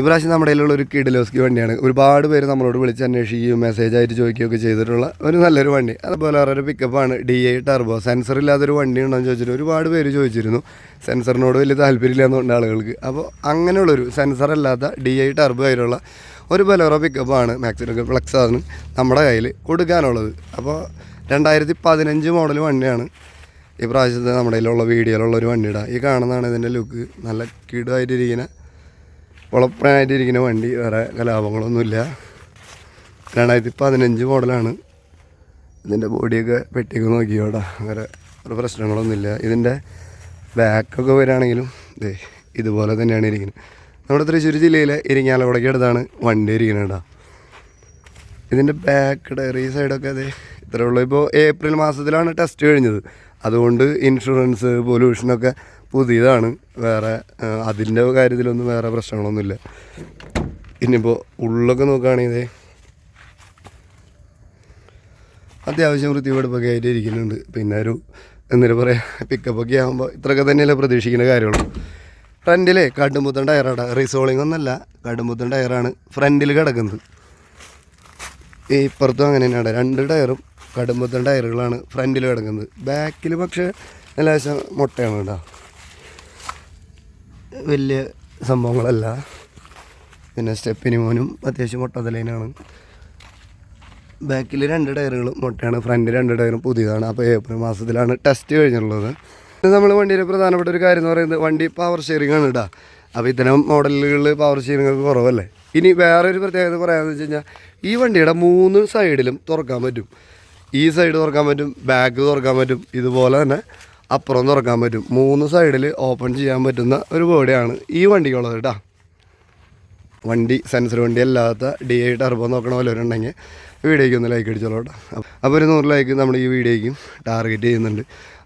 ഇപ്രാവശ്യം നമ്മുടെ കയ്യിലുള്ള ഒരു കിഡിലോസ്കി വണ്ടിയാണ്. ഒരുപാട് പേര് നമ്മളോട് വിളിച്ച് അന്വേഷിക്കുകയും മെസ്സേജ് ആയിട്ട് ചോദിക്കുകയൊക്കെ ചെയ്തിട്ടുള്ള ഒരു നല്ലൊരു വണ്ടി. അതുപോലെ ഒരു പിക്കപ്പാണ് ഡി ഐ ടർബോ സെൻസർ ഇല്ലാത്തൊരു വണ്ടി ഉണ്ടോ എന്ന് ചോദിച്ചിട്ട് ഒരുപാട് പേര് ചോദിച്ചിരുന്നു. സെൻസറിനോട് വലിയ താല്പര്യമില്ലാന്നുണ്ട് ആളുകൾക്ക്. അപ്പോൾ അങ്ങനെയുള്ളൊരു സെൻസർ അല്ലാത്ത ഡി ഐ ടർബോ ആയിട്ടുള്ള ഒരു ബലോറോ പിക്കപ്പാണ് മാക്സിമം ഫ്ലെക്സ് ആണ് നമ്മുടെ കയ്യിൽ കൊടുക്കാനുള്ളത്. അപ്പോൾ രണ്ടായിരത്തി പതിനഞ്ച് മോഡൽ വണ്ടിയാണ് ഈ പ്രാവശ്യത്തെ നമ്മുടെ കയ്യിലുള്ള വീഡിയോയിലുള്ള ഒരു വണ്ടിയുടെ. ഈ കാണുന്നതാണ് ഇതിന്റെ ലുക്ക് നല്ല കിടുമായിട്ടിരിക്കുന്ന ഉളപ്പനായിട്ടിരിക്കുന്ന വണ്ടി വേറെ കലാപങ്ങളൊന്നുമില്ല. രണ്ടായിരത്തി പതിനഞ്ച് മോഡലാണ്. ഇതിന്റെ ബോഡിയൊക്കെ പെട്ടിക്ക് നോക്കിയോടാ അങ്ങനെ ഒരു പ്രശ്നങ്ങളൊന്നുമില്ല. ഇതിന്റെ ബാക്കൊക്കെ വരികയാണെങ്കിലും ദേ ഇതുപോലെ തന്നെയാണ് ഇരിക്കുന്നത്. നമ്മുടെ തൃശ്ശൂർ ജില്ലയിലെ ഇരിങ്ങാലക്കുടയ്ക്ക് അടുത്താണ് വണ്ടി ഇരിക്കുന്നത് കേട്ടോ ഇതിന്റെ ബാക്ക് ഡയറി സൈഡൊക്കെ അതെ ഇത്രേ ഉള്ളൂ. ഇപ്പോൾ ഏപ്രിൽ മാസത്തിലാണ് ടെസ്റ്റ് കഴിഞ്ഞത്. അതുകൊണ്ട് ഇൻഷുറൻസ് പൊല്യൂഷനൊക്കെ പുതിയതാണ്. വേറെ അതിന്റെ കാര്യത്തിലൊന്നും വേറെ പ്രശ്നങ്ങളൊന്നുമില്ല. ഇനിയിപ്പോൾ ഉള്ളൊക്കെ നോക്കുകയാണെങ്കിൽ അത്യാവശ്യം വൃത്തിവെടുപ്പൊക്കെ ആയിട്ട് ഇരിക്കുന്നുണ്ട്. പിന്നെ ഒരു എന്തിനു പറയുക പിക്കപ്പൊക്കെ ആകുമ്പോൾ ഇത്രയൊക്കെ തന്നെയല്ലേ പ്രതീക്ഷിക്കുന്ന കാര്യമുള്ളൂ. ഫ്രണ്ടിലേ കടുംപുത്തൻ ടയറാണ് റീസോളിംഗ് ഒന്നല്ല കടുംപുത്തൻ ടയറാണ് ഫ്രണ്ടിൽ കിടക്കുന്നത്. ഈ ഇപ്പുറത്തും അങ്ങനെ തന്നെയാണ് രണ്ട് ടയറും കടുംപുത്തൻ ടയറുകളാണ് ഫ്രണ്ടിൽ കിടക്കുന്നത്. ബാക്കിൽ പക്ഷേ ലേശം മുട്ടയാണ് കേട്ടോ. വലിയ സംഭവങ്ങളല്ല. പിന്നെ സ്റ്റെപ്പിന് മോനും അത്യാവശ്യം മുട്ട തലേനാണ് ബാക്കിൽ രണ്ട് ടയറുകളും മുട്ടയാണ് ഫ്രണ്ട് രണ്ട് ടയറും പുതിയതാണ്. അപ്പോൾ ഏപ്രിൽ മാസത്തിലാണ് ടെസ്റ്റ് കഴിഞ്ഞിട്ടുള്ളത്. നമ്മൾ വണ്ടിയുടെ പ്രധാനപ്പെട്ട ഒരു കാര്യം എന്ന് പറയുന്നത് വണ്ടി പവർ ഷെയറിംഗ് ആണ് ഇടാ അപ്പോൾ ഇത്തരം മോഡലുകളിൽ പവർ ഷെയറിംഗ് ഒക്കെ കുറവല്ലേ? ഇനി വേറൊരു പ്രത്യേകത പറയാമെന്ന് വെച്ച് കഴിഞ്ഞാൽ ഈ വണ്ടിയുടെ മൂന്ന് സൈഡിലും തുറക്കാൻ പറ്റും. ഈ സൈഡ് തുറക്കാൻ പറ്റും ബാക്ക് തുറക്കാൻ പറ്റും ഇതുപോലെ തന്നെ അപ്പുറം തുറക്കാൻ പറ്റും. മൂന്ന് സൈഡിൽ ഓപ്പൺ ചെയ്യാൻ പറ്റുന്ന ഒരു ബോഡിയാണ് ഈ വണ്ടിക്കുള്ളത് കേട്ടോ വണ്ടി സെൻസർ വണ്ടി അല്ലാത്ത ഡി ഐ ടർബോ നോക്കണ പോലെ ഉണ്ടെങ്കിൽ വീഡിയോയ്ക്ക് ഒന്ന് ലൈക്ക് അടിച്ചോളൂ കേട്ടോ അപ്പോൾ ഒരു നൂറ് ലൈക്ക് നമ്മൾ ഈ വീഡിയോയ്ക്കും ടാർഗറ്റ് ചെയ്യുന്നുണ്ട്.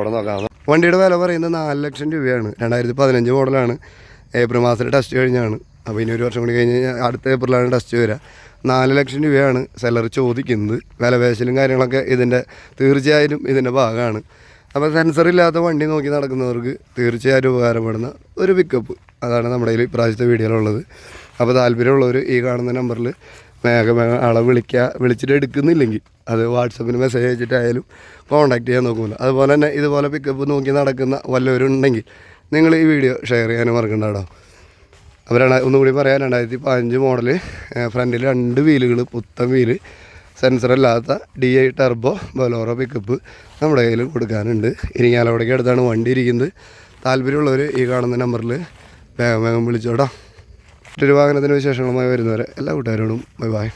അവിടെ നോക്കാം. വണ്ടിയുടെ വില പറയുന്നത് നാല് ലക്ഷം രൂപയാണ്. രണ്ടായിരത്തി പതിനഞ്ച് മോഡലാണ്. ഏപ്രിൽ മാസത്തിൽ ടെസ്റ്റ് കഴിഞ്ഞാണ്. അപ്പോൾ ഇനി ഒരു വർഷം കൂടി കഴിഞ്ഞ് കഴിഞ്ഞാൽ അടുത്ത ഏപ്രിലാണ് ടെസ്റ്റ് വരിക. നാല് ലക്ഷം രൂപയാണ് സെല്ലർ ചോദിക്കുന്നത്. വിലപേശലും കാര്യങ്ങളൊക്കെ ഇതിന്റെ തീർച്ചയായും ഇതിന്റെ ഭാഗമാണ്. അപ്പോൾ സെൻസർ ഇല്ലാത്ത വണ്ടി നോക്കി നടക്കുന്നവർക്ക് തീർച്ചയായും ഉപകാരപ്പെടുന്ന ഒരു പിക്കപ്പ് അതാണ് നമ്മുടെ കയ്യിൽ ഇപ്രാവശ്യത്തെ വീഡിയോയിലുള്ളത് അപ്പോൾ താല്പര്യമുള്ളവർ ഈ കാണുന്ന നമ്പറിൽ വേഗം വേഗം ആളെ വിളിക്കുക വിളിച്ചിട്ട് എടുക്കുന്നില്ലെങ്കിൽ അത് വാട്സപ്പിന് മെസ്സേജ് അയച്ചിട്ടായാലും കോൺടാക്ട് ചെയ്യാൻ നോക്കുമല്ലോ അതുപോലെ തന്നെ ഇതുപോലെ പിക്കപ്പ് നോക്കി നടക്കുന്ന വല്ലവരുണ്ടെങ്കിൽ നിങ്ങൾ ഈ വീഡിയോ ഷെയർ ചെയ്യാനും മറക്കണ്ട കേട്ടോ. ഒന്നുകൂടി പറയാം രണ്ടായിരത്തി പതിനഞ്ച് മോഡൽ ഫ്രണ്ടിൽ രണ്ട് വീലുകൾ പുത്തൻ wheel സെൻസറല്ലാത്ത D I turbo Bolero pickup നമ്മുടെ കയ്യിൽ കൊടുക്കാനുണ്ട്. ഇരിങ്ങാലവിടേക്ക് അടുത്താണ് വണ്ടി ഇരിക്കുന്നത്. താല്പര്യമുള്ളവർ ഈ കാണുന്ന നമ്പറിൽ വേഗം വേഗം വിളിച്ചോട്ടോ. മറ്റൊരു വാഹനത്തിന് വിശേഷങ്ങളുമായി വരുന്നവരെ എല്ലാ കൂട്ടുകാരോടും ബൈ ബൈ.